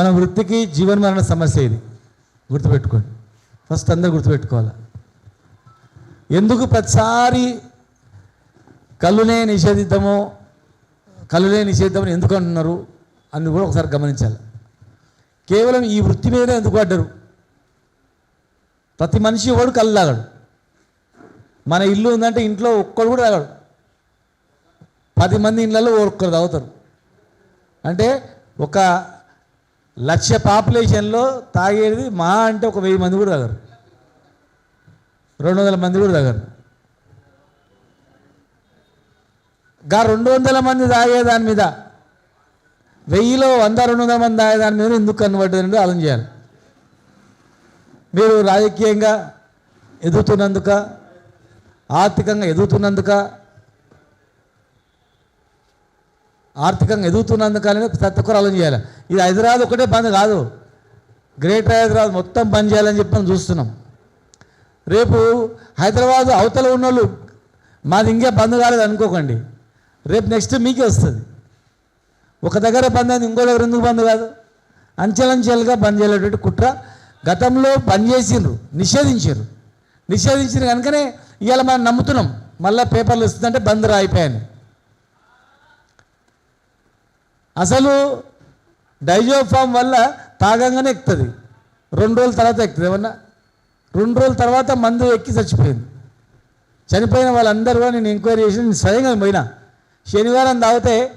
మన వృత్తికి జీవన మరణ సమస్య ఇది. గుర్తుపెట్టుకోండి. ఫస్ట్ అందరూ గుర్తుపెట్టుకోవాలి? ఎందుకు ప్రతిసారి కళ్ళునే నిషేధిద్దామో కళ్ళునే నిషేధిద్దామని ఎందుకు అంటున్నారు అని కూడా ఒకసారి గమనించాలి. కేవలం ఈ వృత్తి మీదనే ఎందుకు పడ్డరు? ప్రతి మనిషి వాడు కళ్ళు తాగడు. మన ఇల్లు ఉందంటే ఇంట్లో ఒక్కడు కూడా తాగడు. పది మంది ఇళ్ళల్లో ఒక్కరు తాగుతారు. అంటే ఒక లక్ష పాపులేషన్లో తాగేది మా అంటే ఒక వెయ్యి మంది కూడా తాగరు. రెండు వందల మంది కూడా తాగరు. గా రెండు వందల మంది తాగే దాని మీద వెయ్యిలో వంద రెండు వందల మంది తాగే దాని మీద ఎందుకు కన్నుబడ్డదంటే ఆలోచన చేయాలి. మీరు రాజకీయంగా ఎదుగుతున్నందుక ఆర్థికంగా ఎదుగుతున్నందుక ఆర్థికంగా ఎదుగుతున్నందుకు అనేది ప్రతి ఒక్కరు ఆలోచన చేయాలి. ఇది హైదరాబాద్ ఒకటే బంద్ కాదు. గ్రేటర్ హైదరాబాద్ మొత్తం బంద్ చేయాలని చెప్పి మనం చూస్తున్నాం. రేపు హైదరాబాద్ అవతల ఉన్నోళ్ళు మాది ఇంకే బంద్ కాలేదు అనుకోకండి. రేపు నెక్స్ట్ మీకే వస్తుంది. ఒక దగ్గర బంద్ అయింది ఇంకో దగ్గర ఎందుకు బంద్ కాదు? అంచెలంచెలుగా బంద్ చేయలేటువంటి కుట్ర గతంలో బంద్ చేసిండ్రు నిషేధించారు నిషేధించిన కనుకనే ఇవాళ మనం నమ్ముతున్నాం. మళ్ళీ పేపర్లు వస్తుందంటే బంద్ రాయిపోయాను. అసలు డైజోఫామ్ వల్ల తాగంగానే ఎక్కుతుంది. రెండు రోజుల తర్వాత ఎక్కుతుంది. ఏమన్నా? రెండు రోజుల తర్వాత మందు ఎక్కి చచ్చిపోయింది. చనిపోయిన వాళ్ళందరూ కూడా నేను ఎంక్వైరీ చేసి నేను స్వయంగా పోయినా. శనివారం తాగితే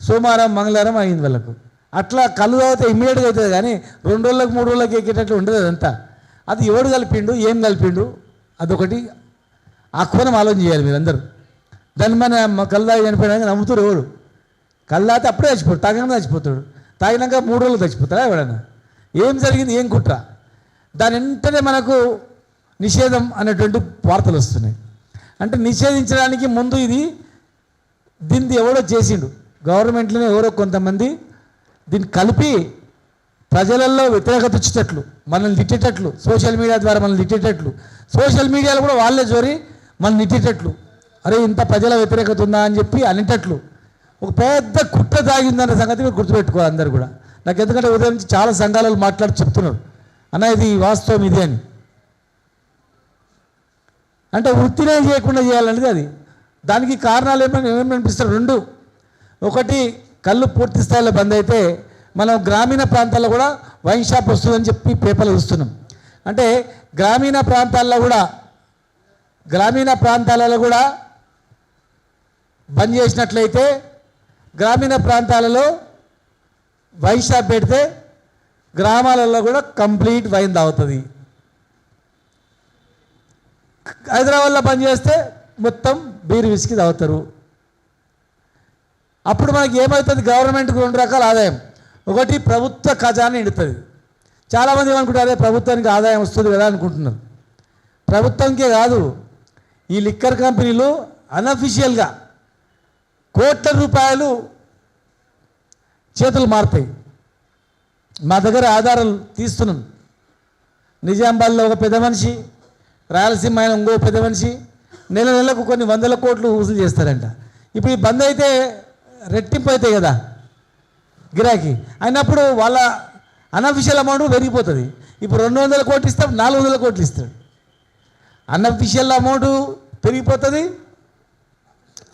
సోమవారం మంగళవారం అయింది వాళ్ళకు. అట్లా కళ్ళు తాగితే ఇమ్మీడియట్గా అవుతుంది కానీ రెండు రోజులకు మూడు రోజులకు ఎక్కేటట్లు ఉండదు అదంతా. అది ఎవడు కలిపిండు? ఏం కలిపిండు? అదొకటి. ఆ కోణం ఆలోచన చేయాలి మీరందరూ. దాని మన కళ్ళు తాగి చనిపోయినాక నమ్ముతారు ఎవరు? కళ్ళాతే అప్పుడే చచ్చిపోతాడు తాగినా చచ్చిపోతాడు. తాగినాక మూడు రోజులు చచ్చిపోతాడా ఎవడన్నా ఏం జరిగింది ఏం కుట్ర? దాని వెంటనే మనకు నిషేధం అనేటువంటి వార్తలు వస్తున్నాయి. అంటే నిషేధించడానికి ముందు ఇది దీన్ని ఎవడో చేసిండు. గవర్నమెంట్లోనే ఎవరో కొంతమంది దీన్ని కలిపి ప్రజలలో వ్యతిరేకత వచ్చేటట్లు మనల్ని తిట్టేటట్లు సోషల్ మీడియా ద్వారా మనల్ని తిట్టేటట్లు సోషల్ మీడియాలో కూడా వాళ్ళే జోరి మనల్ని తిట్టేటట్లు. అరే ఇంత ప్రజల వ్యతిరేకత ఉందా అని చెప్పి అనేటట్లు. ఒక పెద్ద కుట్ర తాగిందన్న సంగతి మీరు గుర్తుపెట్టుకోవాలి అందరు కూడా. నాకు ఎందుకంటే ఉదయం నుంచి చాలా సంఘాలలో మాట్లాడి చెప్తున్నారు. అన్న ఇది వాస్తవం ఇది అని. అంటే వృత్తినే చేయకుండా చేయాలనేది అది. దానికి కారణాలు ఏమైనా ఏమనిపిస్తారు రెండు. ఒకటి కళ్ళు పూర్తి స్థాయిలో బంద్ అయితే మనం గ్రామీణ ప్రాంతాల్లో కూడా వైన్ షాప్ వస్తుందని చెప్పి పేపర్లు చూస్తున్నాం. అంటే గ్రామీణ ప్రాంతాల్లో కూడా గ్రామీణ ప్రాంతాలలో కూడా బంద్ చేసినట్లయితే గ్రామీణ ప్రాంతాలలో వైన్ షాప్ పెడితే గ్రామాలలో కూడా కంప్లీట్ వైన్ తాగుతుంది. హైదరాబాద్లో పనిచేస్తే చేస్తే మొత్తం బీర్ విసికి తాగుతారు. అప్పుడు మనకి ఏమవుతుంది? గవర్నమెంట్కి రెండు రకాల ఆదాయం. ఒకటి ప్రభుత్వ ఖజానా నిండుతుంది. చాలామంది ఏమనుకుంటారు? అదే ప్రభుత్వానికి ఆదాయం వస్తుంది కదా అనుకుంటున్నారు. ప్రభుత్వంకే కాదు ఈ లిక్కర్ కంపెనీలు అనఫిషియల్గా కోట్ల రూపాయలు చేతులు మారుతాయి మా దగ్గర ఆధారాలు తీస్తున్నాం. నిజామాబాద్లో ఒక పెద్ద మనిషి రాయలసీమ ఆయన ఇంకో పెద్ద మనిషి నెల నెలకు కొన్ని వందల కోట్లు వసూలు చేస్తారంట. ఇప్పుడు ఈ బంద్ అయితే రెట్టింపు అవుతాయి కదా గిరాకీ. అయినప్పుడు వాళ్ళ అనఫిషియల్ అమౌంట్ పెరిగిపోతుంది. ఇప్పుడు రెండు వందల కోట్లు ఇస్తాం నాలుగు వందల కోట్లు ఇస్తాడు అనఫిషియల్ అమౌంట్ పెరిగిపోతుంది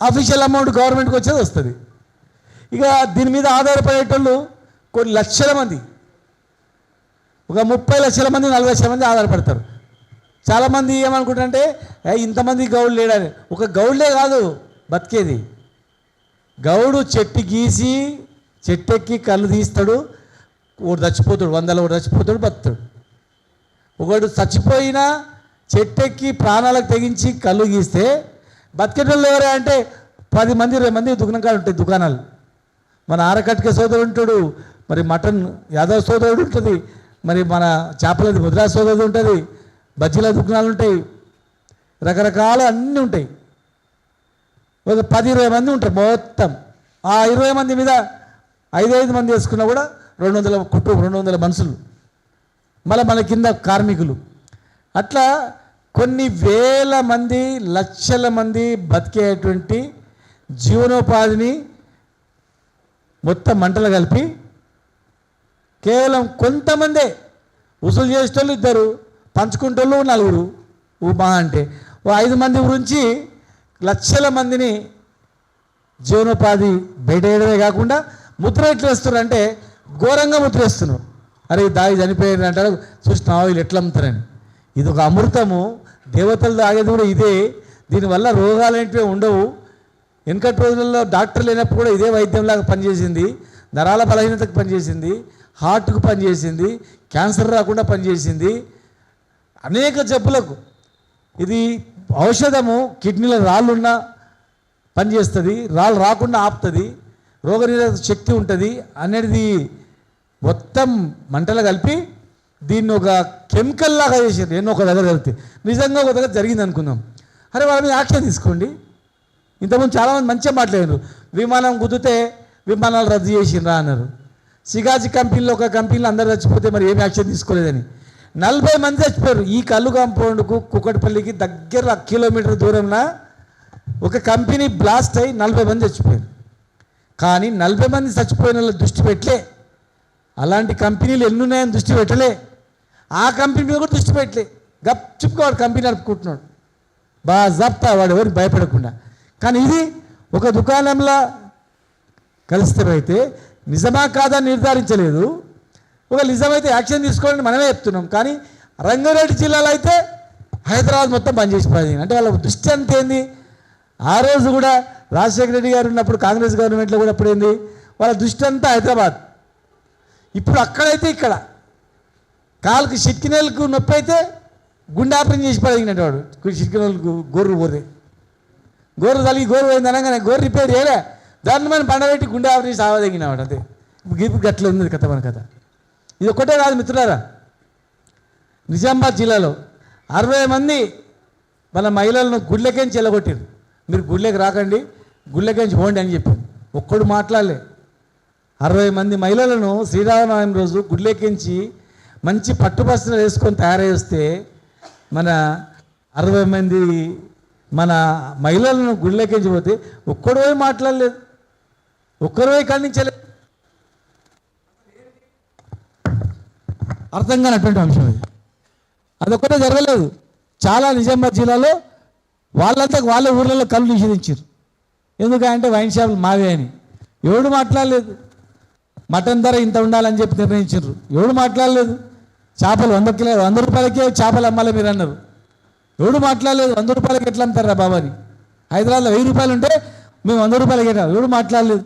అఫీషియల్ అమౌంట్ గవర్నమెంట్కి వచ్చేది వస్తుంది. ఇక దీని మీద ఆధారపడేటోళ్ళు కొన్ని లక్షల మంది. ఒక ముప్పై లక్షల మంది నలభై లక్షల మంది ఆధారపడతారు. చాలామంది ఏమనుకుంటారంటే ఇంతమంది గౌడు లేడని. ఒక గౌడ్లే కాదు బతికేది. గౌడు చెట్టు గీసి చెట్టెక్కి కళ్ళు తీస్తాడు. ఒకడు చచ్చిపోతాడు వందల ఒకటి చచ్చిపోతాడు బతుడు ఒకడు చచ్చిపోయినా చెట్టెక్కి ప్రాణాలకు తెగించి కళ్ళు గీస్తే బతికేటోళ్ళు ఎవరే అంటే పది మంది ఇరవై మంది దుకాణాలు ఉంటాయి దుకాణాలు. మన ఆరకట్టుక సోదరుడు ఉంటాడు మరి మటన్ యాదవ్ సోదరుడు ఉంటుంది మరి మన చేపలది ముద్రా సోదరుడు ఉంటుంది బజ్జీల దుకాణాలు ఉంటాయి రకరకాల అన్నీ ఉంటాయి. ఒక పది ఇరవై మంది ఉంటారు మొత్తం. ఆ ఇరవై మంది మీద ఐదైదు మంది వేసుకున్నా కూడా రెండు వందల కుటుంబం రెండు వందల మనుషులు. మళ్ళీ మన కింద కార్మికులు. అట్లా కొన్ని వేల మంది లక్షల మంది బతికేటువంటి జీవనోపాధిని మొత్తం మంటలు కలిపి కేవలం కొంతమందే వసూలు చేసేటోళ్ళు ఇద్దరు పంచుకుంటోళ్ళు నలుగురు. ఓ మా అంటే ఓ ఐదు మంది గురించి లక్షల మందిని జీవనోపాధి బయటేయడమే కాకుండా ముద్ర ఎట్లా వేస్తున్నారు అంటే ఘోరంగా ముద్ర వేస్తున్నారు. అరే ఈ దాగి అంటారు చూసినావా వీళ్ళు ఎట్లా అమ్ముతారని. ఇది ఒక అమృతము. దేవతలు తాగేది కూడా ఇదే. దీనివల్ల రోగాలంటివి ఉండవు. వెనకటి రోజుల్లో డాక్టర్ లేనప్పుడు కూడా ఇదే వైద్యంలాగా పనిచేసింది. నరాల బలహీనతకు పనిచేసింది. హార్ట్కు పనిచేసింది. క్యాన్సర్ రాకుండా పనిచేసింది. అనేక జబ్బులకు ఇది ఔషధము కిడ్నీలో రాళ్ళున్నా పనిచేస్తుంది. రాళ్ళు రాకుండా ఆపుతుంది. రోగనిరోధక శక్తి ఉంటుంది. అనేది మొత్తం మంటలు కలిపి దీన్ని ఒక కెమికల్ లాగా చేసారు నేను ఒక దగ్గర వెళ్తే నిజంగా ఒక దగ్గర జరిగింది అనుకుందాం అరే వాళ్ళ మీద యాక్షన్ తీసుకోండి. ఇంతకుముందు చాలామంది మంచిగా మాట్లాడారు విమానం గుద్దితే విమానాలు రద్దు చేసిండ్రా అన్నారు. సిగాజీ కంపెనీలో ఒక కంపెనీలో అందరు చచ్చిపోతే మరి ఏం యాక్షన్ తీసుకోలేదని. నలభై మంది చచ్చిపోయారు. ఈ కల్లు కాంపౌండ్కు కుక్కటిపల్లికి దగ్గర కిలోమీటర్ దూరంలో ఒక కంపెనీ బ్లాస్ట్ అయి నలభై మంది చచ్చిపోయారు. కానీ నలభై మంది చచ్చిపోయిన దృష్టి పెట్టలే. అలాంటి కంపెనీలు ఎన్నున్నాయని దృష్టి పెట్టలే. ఆ కంపెనీ మీద కూడా దృష్టి పెట్టలే. గప్ వాడు కంపెనీ నడుపుకుంటున్నాడు. బాగా జప్తా వాడు ఎవరు భయపడకుండా. కానీ ఇది ఒక దుకాణంలో కలిస్తే నిజమా కాదా నిర్ధారించలేదు. ఒక నిజమైతే యాక్షన్ తీసుకోవాలని మనమే చెప్తున్నాం. కానీ రంగారెడ్డి జిల్లాలో అయితే హైదరాబాద్ మొత్తం బంద్ చేసిపోయింది అంటే వాళ్ళ దృష్టి అంత ఏంది? ఆ రోజు కూడా రాజశేఖర రెడ్డి గారు ఉన్నప్పుడు కాంగ్రెస్ గవర్నమెంట్లో కూడా అప్పుడు ఏంది? వాళ్ళ దృష్టి అంతా హైదరాబాద్. ఇప్పుడు అక్కడైతే ఇక్కడ. కాలుకి చిట్కినేలకు నొప్పి అయితే గుండె ఆపరేషన్ చేసి పడగినట్టు వాడు. చిట్కినేలకు గొర్రెలు గొర్రె గోరు తల్లి గోరు పోయింది అనగానే గోరు రిపేర్ చేయలే. దాన్ని మనం పండబెట్టి గుండె ఆపరేషన్ సావదగినవాడు అంతే. ఇప్పుడు గట్ల ఉంది కథ మన కథ. ఇది ఒక్కటే కాదు మిత్రులారా. నిజామాబాద్ జిల్లాలో అరవై మంది మన మహిళలను గుళ్ళకెంచి ఎలగొట్టారు మీరు గుళ్ళకి రాకండి గుళ్ళకేంచి పోండి అని చెప్పి ఒక్కడు మాట్లాడలే. అరవై మంది మహిళలను శ్రీరామనవమి రోజు గుళ్ళెక్కించి మంచి పట్టుబస్సులు వేసుకొని తయారు చేస్తే మన అరవై మంది మన మహిళలను గుడ్లెక్కించి పోతే ఒక్కడు మాట్లాడలేదు. ఒక్కరు ఖండించలేదు అర్థం కానటువంటి అంశం ఇది. అదొక్కటే జరగలేదు. చాలా నిజామాబాద్ జిల్లాలో వాళ్ళంతా వాళ్ళ ఊర్లలో కళ్ళు నిషేధించారు. ఎందుకంటే వైన్ షాపులు మావే అని. ఎవడు మాట్లాడలేదు. మటన్ ధర ఇంత ఉండాలని చెప్పి నిర్ణయించారు. ఎవడు మాట్లాడలేదు. చేపలు వంద కిలో వంద రూపాయలకే చేపలు అమ్మాలి మీరు అన్నారు. ఎవడు మాట్లాడలేదు వంద రూపాయలకి ఎట్లా అమ్ముతారా బాబా అని హైదరాబాద్లో వెయ్యి రూపాయలు ఉంటే మేము వంద రూపాయలకి ఎట్లా ఎవడు మాట్లాడలేదు.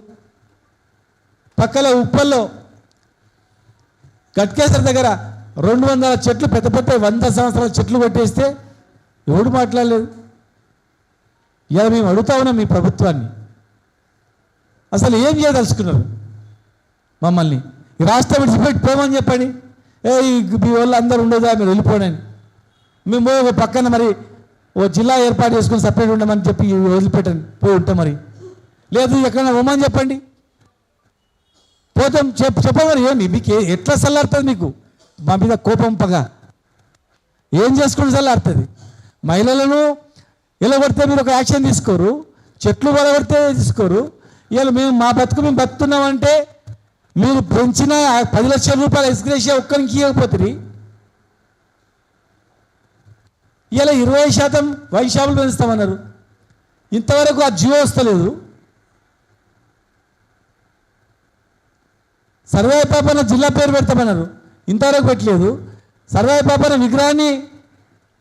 పక్కలో ఉప్పల్లో గట్కేశ్వర దగ్గర రెండు వందల చెట్లు పెద్ద పెద్ద వంద సంవత్సరాల చెట్లు కొట్టేస్తే ఎవడు మాట్లాడలేదు. ఇలా మేము అడుగుతా ఉన్నాం మీ ప్రభుత్వాన్ని. అసలు ఏం చేయదలుచుకున్నారు? మమ్మల్ని ఈ రాష్ట్రం విడిచిపెట్టి పోమని చెప్పండి. ఏ మీ వాళ్ళు అందరూ ఉండేదా మీరు వెళ్ళిపోయాను మేము ఒక పక్కన మరి ఓ జిల్లా ఏర్పాటు చేసుకుని సపరేట్ ఉండమని చెప్పి వదిలిపెట్టండి. పోయి ఉంటాం మరి. లేదు ఎక్కడైనా ఉమ్మని చెప్పండి. పోతాం చెప్ చెప్పమని ఏమి? మీకు ఎట్లా చల్లారుతుంది మీకు? మా మీద కోపం పగ. ఏం చేసుకుంటే చల్లారుతుంది మహిళలను ఇలా కొడితే మీరు ఒక యాక్షన్ తీసుకోరు. చెట్లు పొలగొడితే తీసుకోరు. ఇలా మేము మా బతుకు మేము బతుకున్నామంటే మీరు పెంచిన పది లక్షల రూపాయల ఎస్గ్రేషియా ఒక్కరికి ఇవ్వకపోతుంది ఇలా ఇరవై శాతం వైశాపులు పెంచుతామన్నారు. ఇంతవరకు ఆ జియో వస్తలేదు. సర్వే పాపన జిల్లా పేరు పెడతామన్నారు. ఇంతవరకు పెట్టలేదు. సర్వే పాపన విగ్రహాన్ని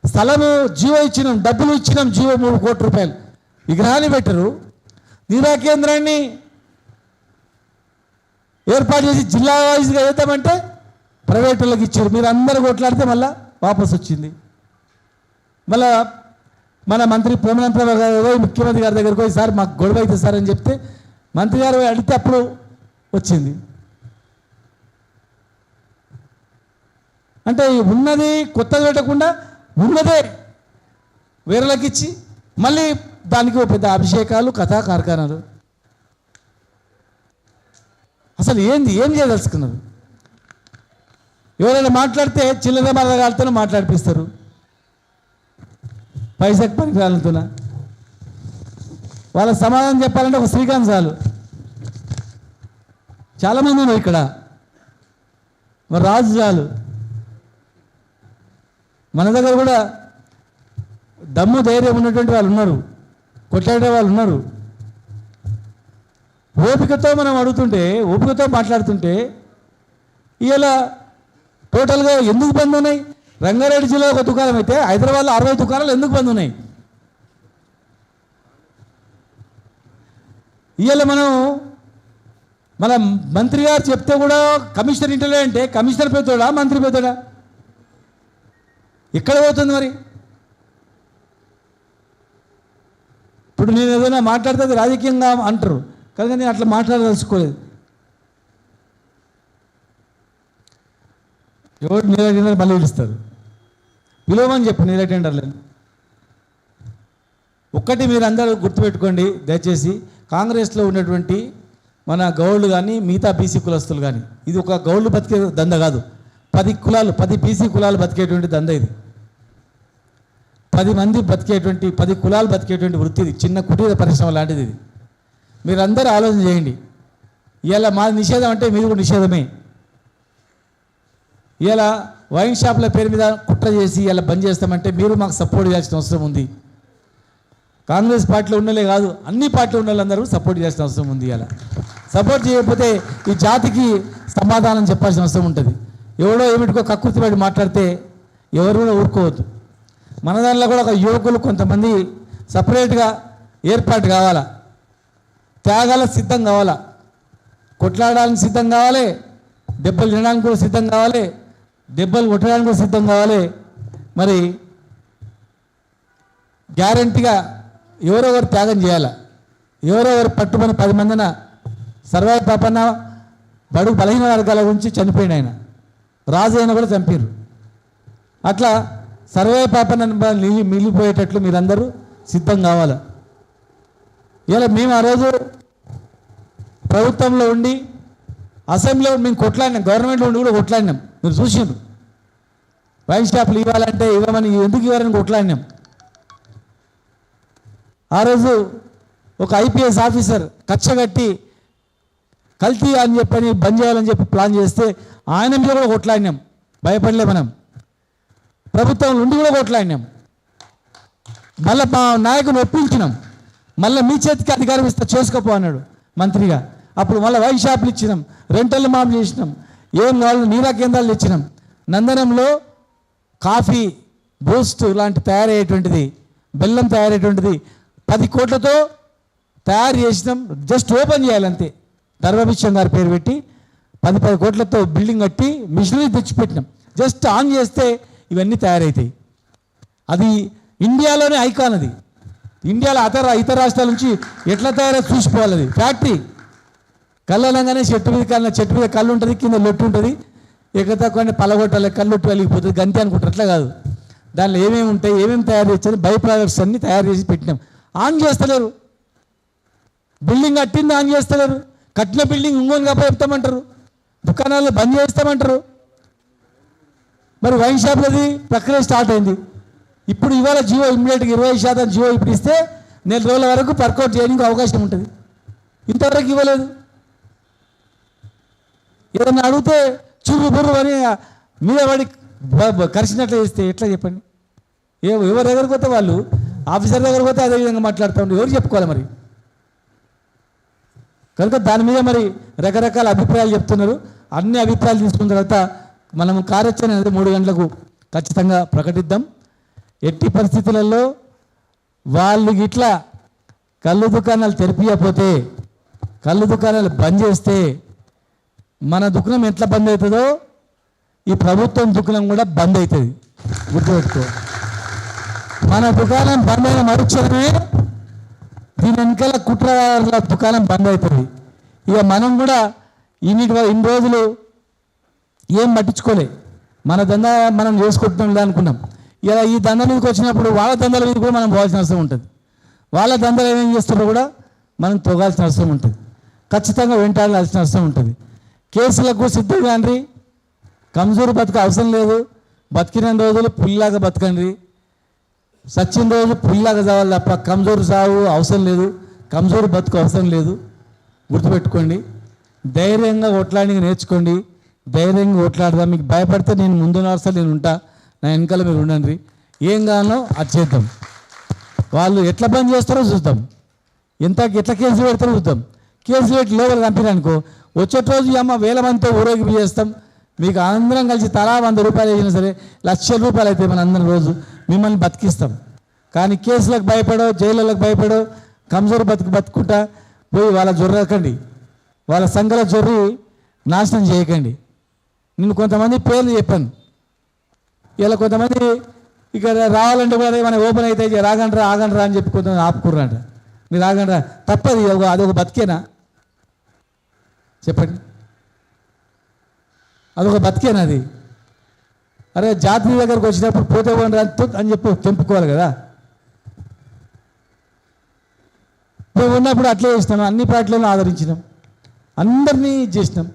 స్థలము జీవో ఇచ్చినాం డబ్బులు ఇచ్చినాం జీవో మూడు కోట్ల రూపాయలు. విగ్రహాన్ని పెట్టరు. నిరా కేంద్రాన్ని ఏర్పాటు చేసి జిల్లా వైజ్గా వేద్దామంటే ప్రైవేట్ వాళ్ళకి ఇచ్చారు. మీరు అందరూ కొట్లాడితే మళ్ళీ వాపస్ వచ్చింది. మళ్ళా మన మంత్రి పొమ్మనం ప్రభాకర్ గారు పోయి ముఖ్యమంత్రి గారి దగ్గరికి పోయి సార్ మాకు గొడవ అయితే సార్ అని చెప్తే మంత్రి గారు అడిగితే అప్పుడు వచ్చింది. అంటే ఉన్నది కొత్తది పెట్టకుండా ఉన్నదే వేరేలకిచ్చి మళ్ళీ దానికి పెద్ద అభిషేకాలు కథా కార్ఖానాలు అసలు ఏంది? ఏం చేయదలుచుకున్నారు? ఎవరైనా మాట్లాడితే చిల్లర మరగాలతో మాట్లాడిపిస్తారు. పైసకు పనికిరాలతోన వాళ్ళ సమాధానం చెప్పాలంటే ఒక శ్రీకాంత్ చాలు. చాలామంది ఉన్నారు ఇక్కడ. మరి రాజు చాలు. మన దగ్గర కూడా దమ్ము ధైర్యం ఉన్నటువంటి వాళ్ళు ఉన్నారు. కొట్లాడే వాళ్ళు ఉన్నారు. ఓపికతో మనం అడుగుతుంటే ఓపికతో మాట్లాడుతుంటే ఇలా టోటల్గా ఎందుకు బంద్ ఉన్నాయి? రంగారెడ్డి జిల్లా ఒక దుకాణం అయితే హైదరాబాద్లో అరవై దుకాణాలు ఎందుకు బంద్ ఉన్నాయి? ఇవాళ మనం మన మంత్రి గారు చెప్తే కూడా కమిషనర్ ఇంటలే అంటే కమిషనర్ పెద్దోడా మంత్రి పెద్దోడా ఎక్కడ పోతుంది మరి? ఇప్పుడు నేను ఏదైనా మాట్లాడితే అది రాజకీయంగా అంటారు. కనుక నేను అట్లా మాట్లాడదలుచుకోలేదు. ఎవరు నీళ్ళ అటెండర్ మళ్ళీ పిలుస్తారు. పిలవమని చెప్పు నీళ్ళ టెండర్లను ఒక్కటి మీరు అందరూ గుర్తుపెట్టుకోండి దయచేసి కాంగ్రెస్లో ఉన్నటువంటి మన గౌళ్ళు కానీ మిగతా బీసీ కులస్తులు కానీ ఇది ఒక గౌళ్ళు బతికే దంద కాదు. పది కులాలు పది బీసీ కులాలు బతికేటువంటి దంద ఇది. పది మంది బతికేటువంటి పది కులాలు బతికేటువంటి వృత్తి ఇది. చిన్న కుటీర పరిశ్రమ లాంటిది ఇది. మీరందరూ ఆలోచన చేయండి. ఇలా మా నిషేధం అంటే మీది కూడా నిషేధమే. ఇలా వైన్ షాప్ల పేరు మీద కుట్ర చేసి ఇలా బంద్ చేస్తామంటే మీరు మాకు సపోర్ట్ చేయాల్సిన అవసరం ఉంది. కాంగ్రెస్ పార్టీలో ఉన్నలే కాదు అన్ని పార్టీలో ఉన్న వాళ్ళందరూ సపోర్ట్ చేయాల్సిన అవసరం ఉంది ఇలా సపోర్ట్ చేయకపోతే ఈ జాతికి సమాధానం చెప్పాల్సిన అవసరం ఉంటుంది. ఎవడో ఏమిటికో కక్కుర్తి పడి మాట్లాడితే ఎవరు కూడా ఊరుకోవద్దు. మన దానిలో కూడా ఒక యువకులు కొంతమంది సపరేట్గా ఏర్పాటు కావాలా? త్యాగాలకు సిద్ధం కావాలా? కొట్లాడడానికి సిద్ధం కావాలి? దెబ్బలు తినడానికి కూడా సిద్ధం కావాలి? దెబ్బలు కొట్టడానికి కూడా సిద్ధం కావాలి? మరి గ్యారంటీగా ఎవరో ఒకరు త్యాగం చేయాలి? ఎవరో ఒకరు పట్టుమని పది మందిన సర్వాయి పాపన్న బడుగు బలహీన వర్గాల గురించి చనిపోయిన ఆయన. రాజు అయినా కూడా చంపారు అట్లా సర్వే పాపన్న మిగిలిపోయేటట్లు మీరందరూ సిద్ధం కావాలి? ఇలా మేము ఆ రోజు ప్రభుత్వంలో ఉండి అసెంబ్లీలో మేము కొట్లాడినాం. గవర్నమెంట్లో ఉండి కూడా కొట్లాడినాం. మీరు చూసిండ్రు వైన్ షాపులు ఇవ్వాలంటే ఇవ్వమని ఎందుకు ఇవ్వాలని కొట్లాడినాం. ఆ రోజు ఒక ఐపీఎస్ ఆఫీసర్ కచ్చగట్టి కల్తీ అని చెప్పని బంద్ చేయాలని చెప్పి ప్లాన్ చేస్తే ఆయన మీద కూడా కొట్లాడినాం. భయపడలే మనం. ప్రభుత్వం ఉండి కూడా కొట్లాడినాం. మళ్ళీ మా నాయకుని ఒప్పించినాం. మళ్ళీ మీ చేతికి అధికారం ఇస్తా చేసుకోపో అన్నాడు మంత్రిగా. అప్పుడు మళ్ళీ వైన్ షాపులు ఇచ్చినాం. రెంటల్ మామూలు చేసినాం. ఏం కావాలి? నీరా కేంద్రాలు ఇచ్చినాం నందనంలో కాఫీ బూస్ట్ లాంటి తయారయ్యేటువంటిది బెల్లం తయారయ్యేటువంటిది పది కోట్లతో తయారు చేసినాం. Just open చేయాలంతే. ధర్మభిక్షం గారి పేరు పెట్టి పది పది కోట్లతో బిల్డింగ్ కట్టి మిషనరీ తెచ్చిపెట్టినాం. జస్ట్ ఆన్ చేస్తే ఇవన్నీ తయారవుతాయి అది ఇండియాలోనే ఐకాన్ అది. ఇండియాలో ఇతర ఇతర రాష్ట్రాల నుంచి ఎట్లా తయారై చూసిపోవాలి అది. ఫ్యాక్టరీ. కళ్ళనగానే చెట్టు మీద కళ్ళ చెట్టు మీద కళ్ళు ఉంటుంది కింద లొట్టు ఉంటుంది ఎగతక్కువ పలగొట్టాలి కళ్ళొట్టు వెలిగిపోతుంది గంతి అనుకుంటారు. అట్లా కాదు. దానిలో ఏమేమి ఉంటాయి ఏమేమి తయారు చేస్తారు బై ప్రాడక్ట్స్ అన్ని తయారు చేసి పెట్టినాం. ఆన్ చేస్తలేరు. బిల్డింగ్ కట్టింది ఆన్ చేస్తలేరు. కట్టిన బిల్డింగ్ ఇంకోని చెప్తామంటారు. దుకాణాల్లో బంద్ చేస్తామంటారు. మరి వైన్ షాప్లది ప్రక్రియ స్టార్ట్ అయింది. ఇప్పుడు ఇవాళ జియో ఇమ్మీడియట్గా ఇరవై శాతం జియో ఇప్పుడు ఇస్తే నెల రోజుల వరకు వర్కౌట్ చేయడానికి అవకాశం ఉంటుంది. ఇంతవరకు ఇవ్వలేదు. ఏదన్నా అడిగితే చూపు బుర్రు అని మీద పడి కరిచినట్లు చేస్తే ఎట్లా చెప్పండి? ఏ ఎవరి దగ్గరికి పోతే వాళ్ళు ఆఫీసర్ దగ్గరకు పోతే అదే విధంగా మాట్లాడుతూ ఉంటే ఎవరు చెప్పుకోవాలి మరి? కనుక దాని మీద మరి రకరకాల అభిప్రాయాలు చెప్తున్నారు. అన్ని అభిప్రాయాలు తీసుకున్న తర్వాత మనం కార్యాచరణ అనేది మూడు గంటలకు ఖచ్చితంగా ప్రకటిద్దాం. ఎట్టి పరిస్థితులలో వాళ్ళు ఇట్లా కళ్ళు దుకాణాలు తెరిపియకపోతే కళ్ళు దుకాణాలు బంద్ చేస్తే మన దుఃఖం ఎట్లా బంద్ అవుతుందో? ఈ ప్రభుత్వం దుఃఖం కూడా బంద్ అవుతుంది. గుర్తుపెట్టుకో. మన దుకాణం బంద్ అయిన మరుక్షణమే దీని వెనకాల కుట్రదారుల దుకాణం బంద్ అవుతుంది. ఇక మనం కూడా ఇన్ని ఇన్ని రోజులు ఏం పట్టించుకోలే. మన దందా మనం చేసుకుంటున్నాం అనుకున్నాం. ఇలా ఈ దంద మీదకి వచ్చినప్పుడు వాళ్ళ దందల మీద కూడా మనం పోవాల్సిన అవసరం ఉంటుంది. వాళ్ళ దందలు ఏమేం చేస్తారో కూడా మనం తోగాల్సిన అవసరం ఉంటుంది. ఖచ్చితంగా వెంటాడాల్సిన అవసరం ఉంటుంది. కేసులకు సిద్ధం కాండ్రి. కమ్జూరు బతుక అవసరం లేదు. బతికిన రోజులు పుల్లాగా బతకండి. సచ్చిన రోజు పుల్లాగా చావాలి తప్ప కమ్జోరు చావు అవసరం లేదు. కమ్జోరు బతుకు అవసరం లేదు. గుర్తుపెట్టుకోండి. ధైర్యంగా కొట్లాడి నేర్చుకోండి. ధైర్యంగా ఓట్లాడదాం. మీకు భయపడితే నేను ముందు నడుస్తా నేను ఉంటా. నా వెనకాల మీరు ఉండండి. ఏం కానో అది చేద్దాం. వాళ్ళు ఎట్లా పని చేస్తారో చూద్దాం. ఎంత ఎట్లా కేసులు పెడతారో చూద్దాం. కేసులు లోపల పంపిరనుకో వచ్చే రోజు అమ్మ వేల మందితో ఊరేగింపు చేస్తాం. మీకు అందరం కలిసి తలా వంద రూపాయలు వేసినా సరే లక్షల రూపాయలు అయితే మన అందరం రోజు మిమ్మల్ని బతికిస్తాం. కానీ కేసులకు భయపడో జైళ్ళకు భయపడో కంజోరు బతుకు బతుకుంటా పోయి వాళ్ళ జొర్రకండి వాళ్ళ సంఘాల జొర్రి నాశనం చేయకండి. నేను కొంతమంది పేర్లు చెప్పాను. ఇలా కొంతమంది ఇక్కడ రావాలంటే కూడా ఏమైనా మన ఓపెన్ అయితే ఇక రాగండ్రా ఆగండ్రా అని చెప్పి కొంతమంది ఆపుకుర్రంట. మీరు ఆగండి తప్పది ఒక అదొక బతికేనా? చెప్పండి. అదొక బతికేనా అది? అరే జాతి దగ్గరకు వచ్చినప్పుడు పోతే పోండి అని అని చెప్పి తెంపుకోవాలి కదా. మేము ఉన్నప్పుడు అట్లే చేసినాం అన్ని పార్టీలను ఆదరించినాం. అందరినీ చేసినాం.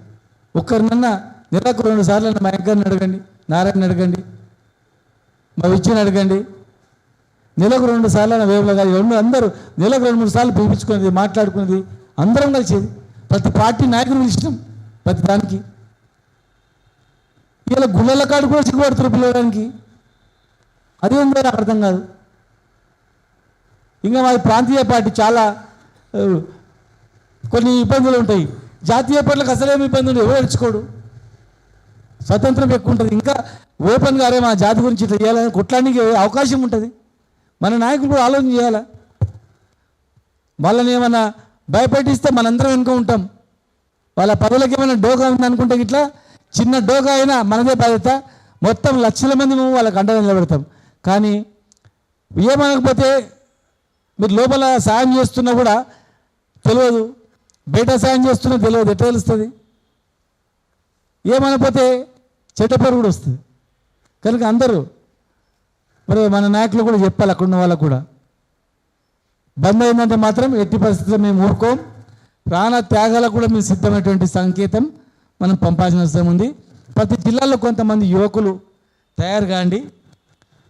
ఒక్కరినన్నా నెలకు రెండు సార్లు మా వెంకయ్యని అడగండి నారాయణ అడగండి మా విద్యను అడగండి నెలకు రెండు సార్లు నా వేవులో కాదు. రెండు అందరూ నెలకు రెండు మూడు సార్లు పిలిపించుకునేది మాట్లాడుకునేది అందరం కలిసేది. ప్రతి పార్టీ నాయకులు పిలిచినాం ప్రతి దానికి. ఇలా గుళ్ళల కాడు కూడా సిగ్గుపడుతున్నారు పిలవడానికి. అదేందో నాకు అర్థం కాదు. ఇంకా మాది ప్రాంతీయ పార్టీ చాలా కొన్ని ఇబ్బందులు ఉంటాయి. జాతీయ పార్టీలకు అసలేమి ఇబ్బందులు ఎవరు నేర్చుకోడు స్వతంత్రం ఎక్కువ ఉంటుంది. ఇంకా ఓపెన్గా అరే మా జాతి గురించి ఇట్లా చేయాలని కొట్లానికి అవకాశం ఉంటుంది. మన నాయకులు కూడా ఆలోచన చేయాలా? వాళ్ళని ఏమైనా భయపెట్టిస్తే మనందరం వెనుక ఉంటాం. వాళ్ళ పదవులకి ఏమైనా డోకా ఉందనుకుంటే ఇట్లా చిన్న డోకా అయినా మనదే బాధ్యత. మొత్తం లక్షల మంది మేము వాళ్ళకి అండగా నిలబెడతాం. కానీ ఏమనకపోతే మీరు లోపల సాయం చేస్తున్నా కూడా తెలియదు. బయట సాయం చేస్తున్నా తెలియదు. ఎట్లా తెలుస్తుంది? ఏమనకపోతే చెట్ట పేరు కూడా వస్తుంది. కనుక అందరూ మరి మన నాయకులు కూడా చెప్పాలి అక్కడ ఉన్న వాళ్ళకు కూడా. బంద్ అయిందంటే మాత్రం ఎట్టి పరిస్థితుల్లో మేము ఊరుకోం. ప్రాణ త్యాగాలకు కూడా మేము సిద్ధమైనటువంటి సంకేతం మనం పంపాల్సిన అవసరం ఉంది. ప్రతి జిల్లాలో కొంతమంది యువకులు తయారు కాండి.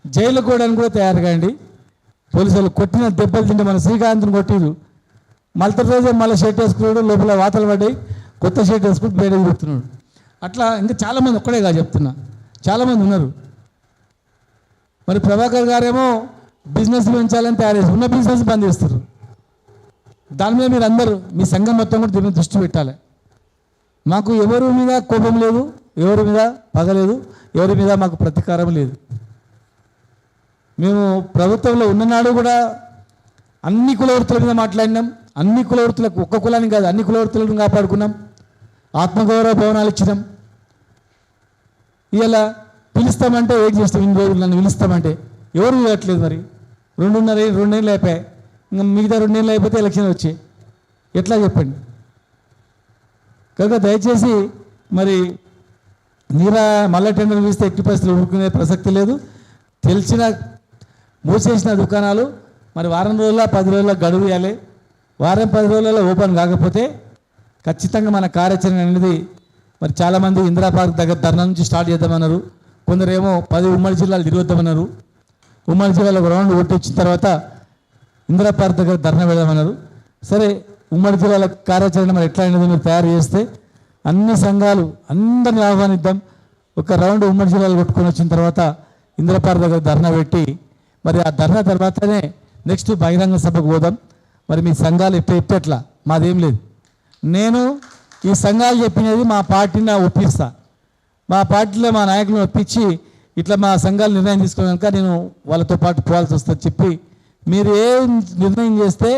జైలు కూడానికి కూడా తయారు కాండి. పోలీసులు కొట్టిన దెబ్బలు తింటే మన శ్రీకాంత్ని కొట్టిరు మళ్ళీ రోజే మళ్ళీ షర్ట్ వేసుకున్నాడు లోపల వాతలు పడ్డాయి కొత్త షర్ట్ వేసుకుని బయట తిరుగుతున్నాడు. అట్లా ఇంకా చాలామంది ఒక్కడే కాదు చెప్తున్నా. చాలామంది ఉన్నారు. మరి ప్రభాకర్ గారేమో బిజినెస్ పెంచాలని తయారు చేసి ఉన్న బిజినెస్ బంద్ చేస్తారు. దాని మీద మీరు అందరూ మీ సంఘం మొత్తం కూడా దీని దృష్టి పెట్టాలి. మాకు ఎవరి మీద కోపం లేదు ఎవరి మీద పగ లేదు ఎవరి మీద మాకు ప్రతీకారం లేదు. మేము ప్రభుత్వంలో ఉన్ననాడు కూడా అన్ని కులవృత్తుల మీద మాట్లాడినాం. అన్ని కులవృత్తులకు ఒక్క కులాన్ని కాదు అన్ని కులవృత్తులను కాపాడుకున్నాం. ఆత్మగౌరవ భవనాలు ఇచ్చినాం. ఇలా పిలుస్తామంటే వెయిట్ చేస్తాం ఇన్ని రోజులు నన్ను పిలుస్తామంటే. ఎవరు ఇవ్వట్లేదు మరి? రెండున్నర రెండేళ్ళు అయిపోయాయి. ఇంకా మిగతా రెండేళ్ళు అయిపోతే ఎలక్షన్ వచ్చాయి. ఎట్లా చెప్పండి? కనుక దయచేసి మరి నీరా మళ్ళా టెండర్ పిలిస్తే ఎట్టి పరిస్థితులు ఊరుకునే ప్రసక్తి లేదు. తెలిసిన మూసేసిన దుకాణాలు మరి వారం రోజుల పది రోజుల గడువు ఇవ్వాలి. వారం పది రోజులలో ఓపెన్ కాకపోతే ఖచ్చితంగా మన కార్యాచరణ అనేది మరి చాలామంది ఇందిరా పార్క్ దగ్గర ధర్నా నుంచి స్టార్ట్ చేద్దామన్నారు. కొందరేమో పది ఉమ్మడి జిల్లాలు తిరుగుతామన్నారు. ఉమ్మడి జిల్లాలో ఒక రౌండ్ కొట్టించిన తర్వాత ఇందిరాపార్క్ దగ్గర ధర్నా పెడదామన్నారు. సరే ఉమ్మడి జిల్లాల కార్యాచరణ మరి ఎట్లా అనేది మీరు తయారు చేస్తే అన్ని సంఘాలు అందరిని ఆహ్వానిద్దాం. ఒక రౌండ్ ఉమ్మడి జిల్లాలు కొట్టుకొని వచ్చిన తర్వాత ఇందిరాపార్క్ దగ్గర ధర్నా పెట్టి మరి ఆ ధర్నా తర్వాతనే నెక్స్ట్ బహిరంగ సభకు పోదాం. మరి మీ సంఘాలు ఎట్లా ఎప్పట్లా మాదేం లేదు. నేను ఈ సంఘాలు చెప్పినది మా పార్టీని ఒప్పిస్తాను మా పార్టీలో మా నాయకులను ఒప్పించి ఇట్లా మా సంఘాలు నిర్ణయం తీసుకున్నాక నేను వాళ్ళతో పాటు పోవాల్సి వస్తుంది చెప్పి మీరు ఏ నిర్ణయం చేస్తే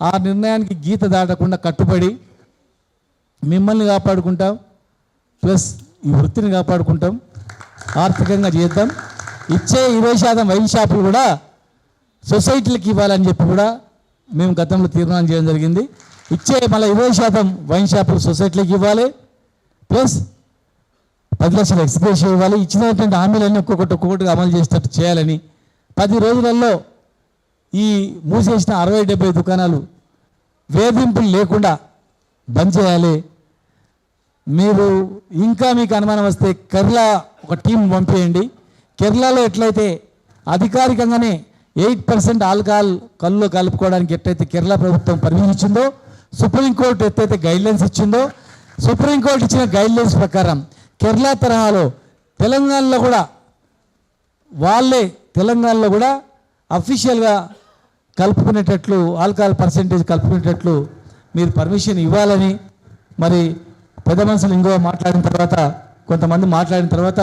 ఆ నిర్ణయానికి గీత దాటకుండా కట్టుబడి మిమ్మల్ని కాపాడుకుంటాం ప్లస్ ఈ వృత్తిని కాపాడుకుంటాం ఆర్థికంగా చేద్దాం. ఇచ్చే ఇరవై శాతం వైన్ షాపులు కూడా సొసైటీలకు ఇవ్వాలని చెప్పి కూడా మేము గతంలో తీర్మానం చేయడం జరిగింది. ఇచ్చే మళ్ళీ ఇరవై శాతం వైన్ షాపులు సొసైటీలకు ఇవ్వాలి ప్లస్ పది లక్షలు ఎక్స్ప్రెస్ ఇవ్వాలి ఇచ్చినటువంటి హామీలన్నీ ఒక్కొక్కటి ఒక్కొక్కటిగా అమలు చేసేటట్టు చేయాలని పది రోజులలో ఈ మూసేసిన అరవై డెబ్బై దుకాణాలు వేధింపులు లేకుండా బంద్ చేయాలి. మీరు ఇంకా మీకు అనుమానం వస్తే కేరళ ఒక టీం పంపేయండి. కేరళలో ఎట్లయితే అధికారికంగానే ఎయిట్ పర్సెంట్ ఆల్కహాల్ కళ్ళు కలుపుకోవడానికి ఎట్లయితే కేరళ ప్రభుత్వం పర్మిషన్ ఇచ్చిందో సుప్రీంకోర్టు ఎట్లయితే గైడ్లైన్స్ ఇచ్చిందో సుప్రీంకోర్టు ఇచ్చిన గైడ్లైన్స్ ప్రకారం కేరళ తరహాలో తెలంగాణలో కూడా వాళ్ళే తెలంగాణలో కూడా అఫీషియల్గా కలుపుకునేటట్లు ఆల్కహాల్ పర్సెంటేజ్ కలుపుకునేటట్లు మీరు పర్మిషన్ ఇవ్వాలని మరి పెద్ద మనుషులు ఇంకో మాట్లాడిన తర్వాత కొంతమంది మాట్లాడిన తర్వాత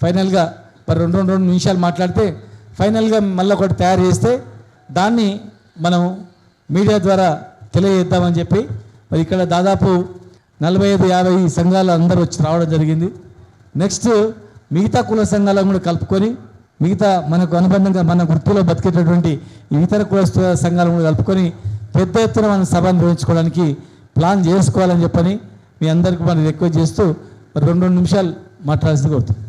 ఫైనల్గా మరి రెండు రెండు రెండు నిమిషాలు మాట్లాడితే ఫైనల్గా మళ్ళీ ఒకటి తయారు చేస్తే దాన్ని మనం మీడియా ద్వారా తెలియజేద్దామని చెప్పి మరి ఇక్కడ దాదాపు నలభై ఐదు యాభై సంఘాలు అందరూ వచ్చి రావడం జరిగింది. నెక్స్ట్ మిగతా కుల సంఘాలను కూడా కలుపుకొని మిగతా మనకు అనుబంధంగా మన వృత్తిలో బతికేటటువంటి ఇతర కుల సంఘాలను కూడా కలుపుకొని పెద్ద ఎత్తున మనం సభ నిర్వహించుకోవడానికి ప్లాన్ చేసుకోవాలని చెప్పని మీ అందరికీ మనం రిక్వెస్ట్ చేస్తూ రెండు రెండు నిమిషాలు మాట్లాడాల్సింది కోరుతుంది